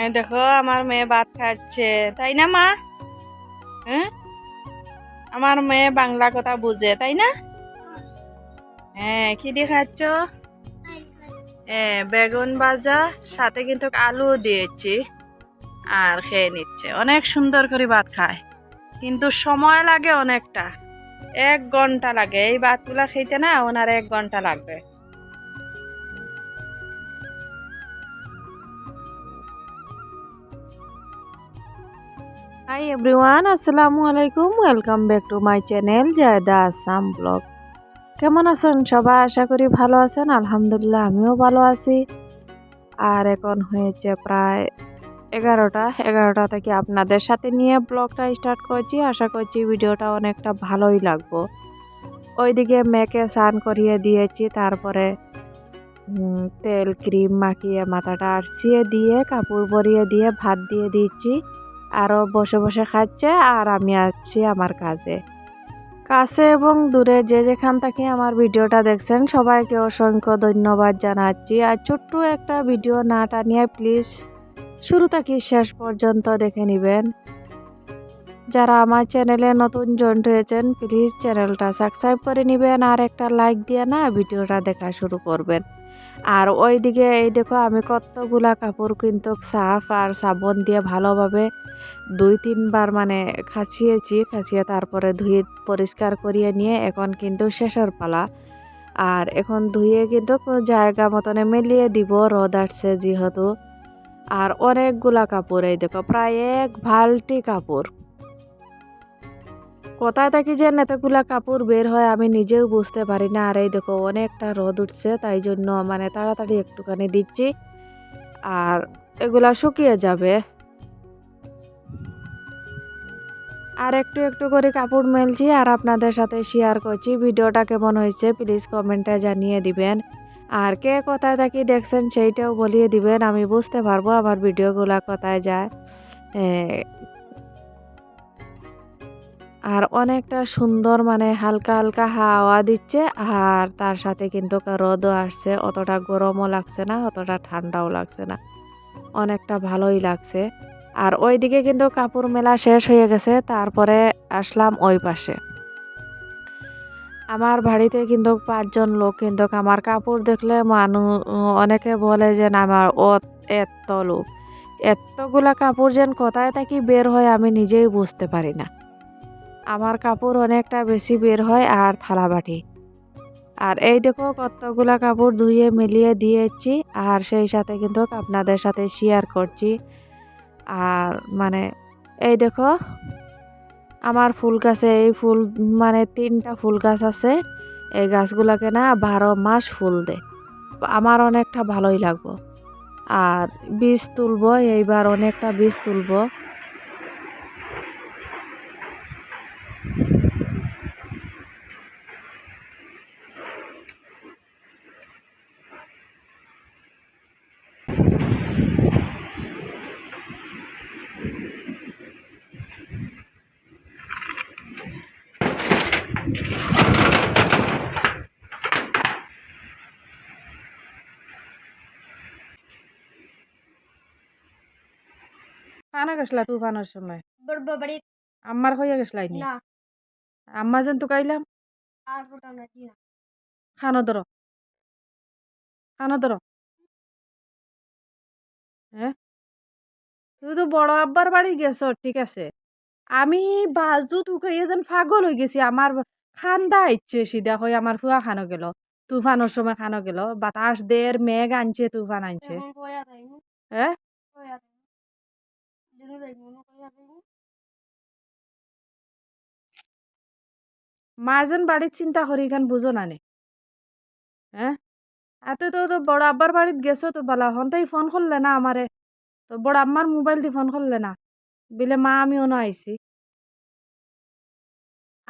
এই দেখো, আমার মেয়ে ভাত খাচ্ছে। তাই না, মা? হ্যাঁ আমার মেয়ে বাংলা কথা বুঝে, তাই না? হ্যাঁ কি দিয়ে খাচ্ছ? হ্যাঁ বেগুন ভাজা, সাথে কিন্তু আলু দিয়েছি। আর খেয়ে নিচ্ছে, অনেক সুন্দর করে ভাত খায়। কিন্তু সময় লাগে অনেকটা। এক ঘণ্টা লাগে। এই ভাতগুলা খেতে না, ওনার এক ঘণ্টা লাগবে। হাই এভরিওয়ান আসসালামু আলাইকুম welcome back to my channel Zaida Assam blog কেমন আছেন সবাই? আশা করি ভালো আছেন। আলহামদুলিল্লাহ, আমিও ভালো আছি। আর এখন হয়েছে প্রায় এগারোটা। এগারোটা থেকে আপনাদের সাথে নিয়ে ব্লগটা স্টার্ট করছি। আশা করছি ভিডিওটা অনেকটা ভালোই লাগবো। ওইদিকে মেয়েকে স্নান করিয়ে দিয়েছি। তারপরে তেল, ক্রিম মাখিয়ে মাথাটা আরসিয়ে দিয়ে, কাপড় পরিয়ে দিয়ে, ভাত দিয়ে দিচ্ছি। আরও বসে বসে খাচ্ছে আর আমি আছি আমার কাজে। কাছে এবং দূরে যে যেখান থেকে আমার ভিডিওটা দেখছেন, সবাইকে অসংখ্য ধন্যবাদ জানাচ্ছি। আর ছোট্ট একটা ভিডিও না টানিয়ে প্লিজ শুরু থেকে শেষ পর্যন্ত দেখে নেবেন। যারা আমার চ্যানেলে নতুন জয়েন্ট হয়েছেন প্লিজ চ্যানেলটা সাবস্ক্রাইব করে নেবেন আর একটা লাইক দিয়ে না ভিডিওটা দেখা শুরু করবেন। আর ওইদিকে এই দেখো, আমি কতগুলা কাপড় কিন্তু সাফ আর সাবন দিয়ে ভালোভাবে দুই, তিনবার মানে খাচিয়েছি, খাচিয়ে তারপরে ধুয়ে পরিষ্কার করিয়ে নিয়ে এখন কিন্তু শেষের পালা। আর এখন ধুয়ে কিন্তু জায়গা মতনে মেলিয়ে দিব, রোদ আসছে যেহেতু। আর অনেকগুলা কাপড়, এই দেখো, প্রায় এক বালটি কাপড়। কোথায় থাকি যে এতগুলা কাপড় বের হয়, আমি নিজেও বুঝতে পারি না। আর এই দেখো, অনেকটা রোদ উঠছে, তাই জন্য মানে তাড়াতাড়ি একটুখানি দিচ্ছি। আর এগুলা শুকিয়ে যাবে। আর একটু একটু করে কাপড় মেলছি আর আপনাদের সাথে শেয়ার করছি। ভিডিওটা কেমন হয়েছে প্লিজ কমেন্টে জানিয়ে দিবেন। আর কে কোথায় থাকি দেখছেন, সেইটাও বলিয়ে দিবেন, আমি বুঝতে পারব আমার ভিডিওগুলা কোথায় যায়। অনেকটা সুন্দর মানে হালকা হালকা হাওয়া দিচ্ছে, আর তার সাথে কিন্তু রোদও আসছে, অতটা গরমও লাগছে না, অতটা ঠান্ডাও লাগছে না, অনেকটা ভালোই লাগছে। আর ওইদিকে কিন্তু কাপড় মেলা শেষ হয়ে গেছে, তারপরে আসলাম ওই পাশে। আমার বাড়িতে কিন্তু পাঁচজন লোক কিন্তু আমার কাপড় দেখলে মানুষ অনেকে বলে যে না, আমার এত লোক। এতগুলা কাপড় যেন কোথায় থাকি বের হয় আমি নিজেই বুঝতে পারি না। আমার কাপড় অনেকটা বেশি বের হয় আর থালাবাটি আর এই দেখো কতগুলা কাপড় ধুয়ে মিলিয়ে দিয়েছি আর সেই সাথে কিন্তু আপনাদের সাথে শেয়ার করছি। আর মানে এই দেখো আমার ফুল গাছে এই ফুল মানে তিনটা ফুল গাছ আছে। এই গাছগুলোকে না বারো মাস ফুল দেয় আমার অনেকটা ভালোই লাগবো। আর বীজ তুলবো, এইবার অনেকটা বীজ তুলবো। কানা গেছলা তুফানের সময়? বড়বাড়ি আমার গেছলাই নি? আম্মা যেন তো কাইলাম আর ওটা না কি না। খানো ধরো খানো ধরো হ্যাঁ তুই তো বড় আব্বার বাড়ি গেছ ঠিক আছে। আমি বাজু তুকাইয়ে যেন পাগল হয়ে গেছি আমার খান্দা ইচ্ছে সিধা হয়ে আমার ফুয়া খানো গেল। তুফানোর সময় খানো গেল। বাতাস দের মেঘ আনছে তুফান আনছে। হ্যাঁ কয়া যাইনি দিনু যাইনি কয়া যাইনি মা যেন বাড়ির চিন্তা করি এখান বুঝো না নে? হ্যাঁ এত তো তো বড় আব্বার বাড়িত গেছো তো বলা। হন তাই ফোন করলে না আমারে তো বড় আম্মার মোবাইল দিয়ে ফোন করলে না। বিলে মা আমিও না আইছি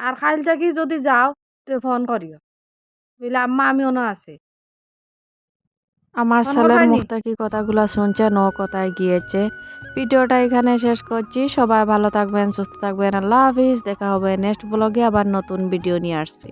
আর খাইল থাকি যদি যাও তো ফোন করিও। বুঝলে আম্মা আমিও না আছে। আমার সালের? মুখ থেকে কথাগুলো শুনছে ন কথায় গিয়েছে। ভিডিওটা এখানে শেষ করছি। সবাই ভালো থাকবেন সুস্থ থাকবেন। আল্লাহ হাফিজ। দেখা হবে নেক্সট ব্লগে আবার নতুন ভিডিও নিয়ে আসছি।